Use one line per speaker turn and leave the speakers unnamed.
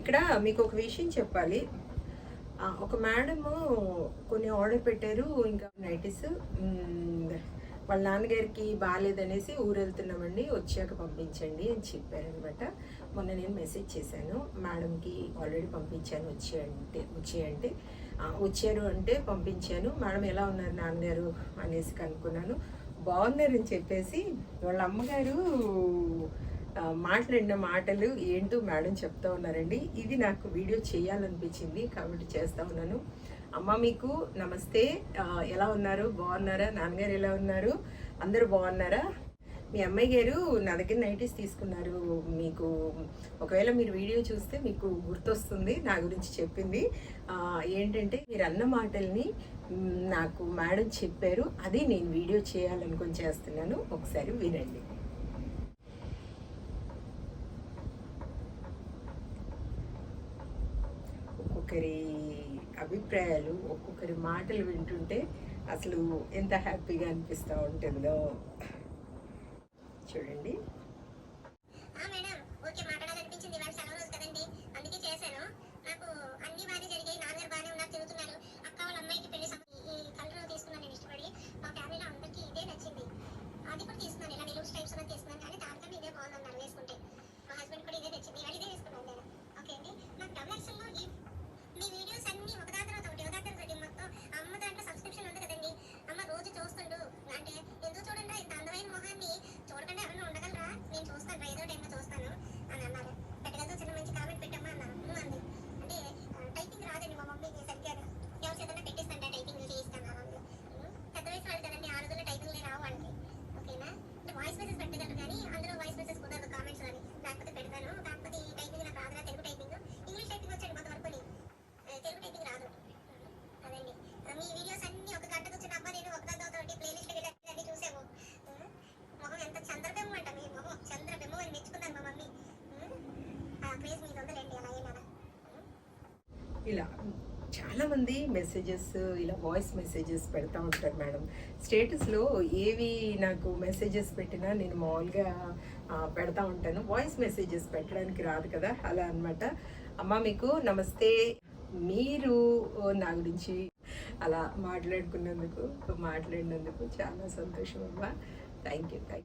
ఇక్కడ మీకు ఒక విషయం చెప్పాలి. ఒక మేడము కొన్ని ఆర్డర్ పెట్టారు ఇంకా నైటీస్. వాళ్ళ నాన్నగారికి బాగాలేదనేసి ఊరెళ్తున్నామండి వచ్చాక పంపించండి అని చెప్పారనమాట. మొన్న నేను మెసేజ్ చేశాను మేడంకి ఆల్రెడీ పంపించాను వచ్చేయంటే వచ్చేయంటే వచ్చారు అంటే పంపించాను మేడం ఎలా ఉన్నారు నాన్నగారు అనేసి కనుక్కున్నాను. బాగున్నారని చెప్పేసి వాళ్ళ అమ్మగారు మాట్లాడిన మాటలు ఏంటో మేడం చెప్తా ఉన్నారండి. ఇది నాకు వీడియో చేయాలనిపించింది కాబట్టి చేస్తా ఉన్నాను. అమ్మ మీకు నమస్తే. ఎలా ఉన్నారు? బాగున్నారా? నాన్నగారు ఎలా ఉన్నారు? అందరూ బాగున్నారా? మీ అమ్మాయి గారు నా దగ్గర నైటీస్ తీసుకున్నారు. మీకు ఒకవేళ మీరు వీడియో చూస్తే మీకు గుర్తొస్తుంది నా గురించి చెప్పింది. ఏంటంటే మీరు అన్న మాటల్ని నాకు మేడం చెప్పారు. అది నేను వీడియో చేయాలనుకొని చేస్తున్నాను. ఒకసారి వినండి. ఒక్కొక్కరి అభిప్రాయాలు ఒక్కొక్కరి మాటలు వింటుంటే అసలు ఎంత హ్యాపీగా అనిపిస్తూ ఉంటుందో. చూడండి.
ఇలా
చాలామంది మెసేజెస్ ఇలా వాయిస్ మెసేజెస్ పెడతా ఉంటారు మేడం. స్టేటస్లో ఏవి నాకు మెసేజెస్ పెట్టినా నేను మామూలుగా పెడతా ఉంటాను. వాయిస్ మెసేజెస్ పెట్టడానికి రాదు కదా? అలా అన్నమాట. అమ్మ మీకు నమస్తే. మీరు నా గురించి అలా మాట్లాడుకున్నందుకు మాట్లాడినందుకు చాలా సంతోషం అమ్మా. Thank you thank you